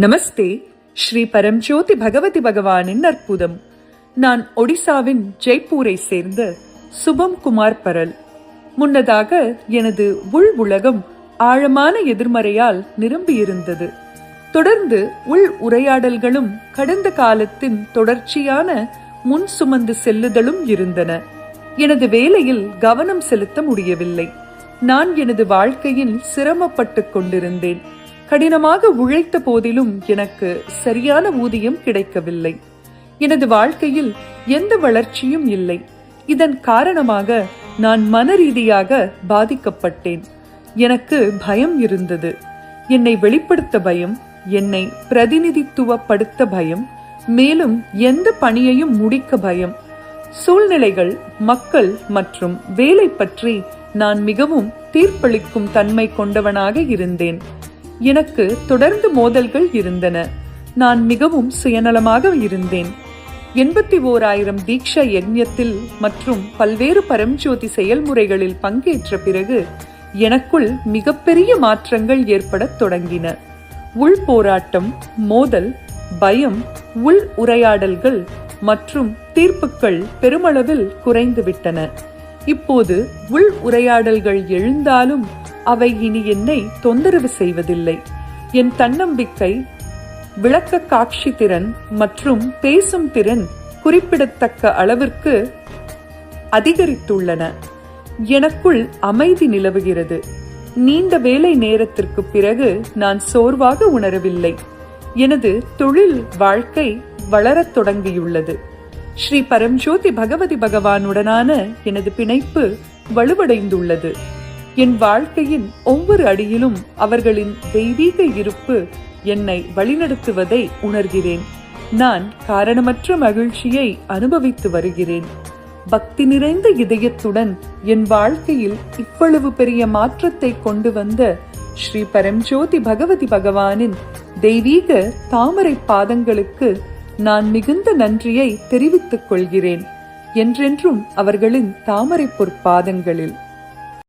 நமஸ்தே. ஸ்ரீ பரம்ஜோதி பகவதி பகவானின் அற்புதம். நான் ஒடிசாவின் ஜெய்ப்பூரை சேர்ந்த சுபம் குமார் பரல். முன்னதாக எனது உள் உலகம் ஆழமான எதிர்மறையால் நிரம்பியிருந்தது. தொடர்ந்து உள் உரையாடல்களும் கடந்த காலத்தின் தொடர்ச்சியான முன் சுமந்து செல்லுதலும் இருந்தன. எனது வேலையில் கவனம் செலுத்த முடியவில்லை. நான் எனது வாழ்க்கையில் சிரமப்பட்டுக் கொண்டிருந்தேன். கடினமாக உழைத்த போதிலும் எனக்கு சரியான ஊதியம் கிடைக்கவில்லை. எனது வாழ்க்கையில் எந்த வளர்ச்சியும் இல்லை. இதன் காரணமாக நான் மன ரீதியாக பாதிக்கப்பட்டேன். எனக்கு பயம் இருந்தது. என்னை வெளிப்படுத்த பயம் என்னை பிரதிநிதித்துவப்படுத்த பயம் மேலும் எந்த பணியையும் முடிக்க பயம். சூழ்நிலைகள் மக்கள் மற்றும் வேலை பற்றி நான் மிகவும் தீர்ப்பளிக்கும் தன்மை கொண்டவனாக இருந்தேன். எனக்கு தொடர்ந்து மோதல்கள் இருந்தன. நான் மிகவும் சுயநலமாக இருந்தேன். எண்பத்தி ஓராயிரம் தீக்ஷா யஜ்யத்தில் மற்றும் பல்வேறு பரம்ஜோதி செயல்முறைகளில் பங்கேற்ற பிறகு எனக்குள் மிகப்பெரிய மாற்றங்கள் ஏற்படத் தொடங்கின. உள் போராட்டம் மோதல் பயம் உள் உரையாடல்கள் மற்றும் தீர்ப்புகள் பெருமளவில் குறைந்துவிட்டன. இப்போது உள் உரையாடல்கள் எழுந்தாலும் அவை இனி என்னை தொந்தரவு செய்வதில்லை. என் தன்னம்பிக்கை விளக்க காட்சி திறன் மற்றும் பேசும் திறன் குறிப்பிடத்தக்க அளவிற்கு அதிகரித்துள்ளன. எனக்குள் அமைதி நிலவுகிறது. நீண்ட வேலை நேரத்திற்கு பிறகு நான் சோர்வாக உணரவில்லை. எனது தொழில் வாழ்க்கை வளரத் தொடங்கியுள்ளது. ஸ்ரீ பரம்ஜோதி பகவதி பகவானுடனான எனது பிணைப்பு வலுவடைந்துள்ளது. என் வாழ்க்கையின் ஒவ்வொரு அடியிலும் அவர்களின் தெய்வீக இருப்பு என்னை வழிநடத்துவதை உணர்கிறேன். நான் காரணமற்ற மகிழ்ச்சியை அனுபவித்து வருகிறேன். பக்தி நிறைந்த இதயத்துடன் என் வாழ்க்கையில் இவ்வளவு பெரிய மாற்றத்தை கொண்டு வந்த ஸ்ரீ பரம்ஜோதி பகவதி பகவானின் தெய்வீக தாமரை பாதங்களுக்கு நான் மிகுந்த நன்றியை தெரிவித்துக் கொள்கிறேன். என்றென்றும் அவர்களின் தாமரை பொற்பாதங்களில்.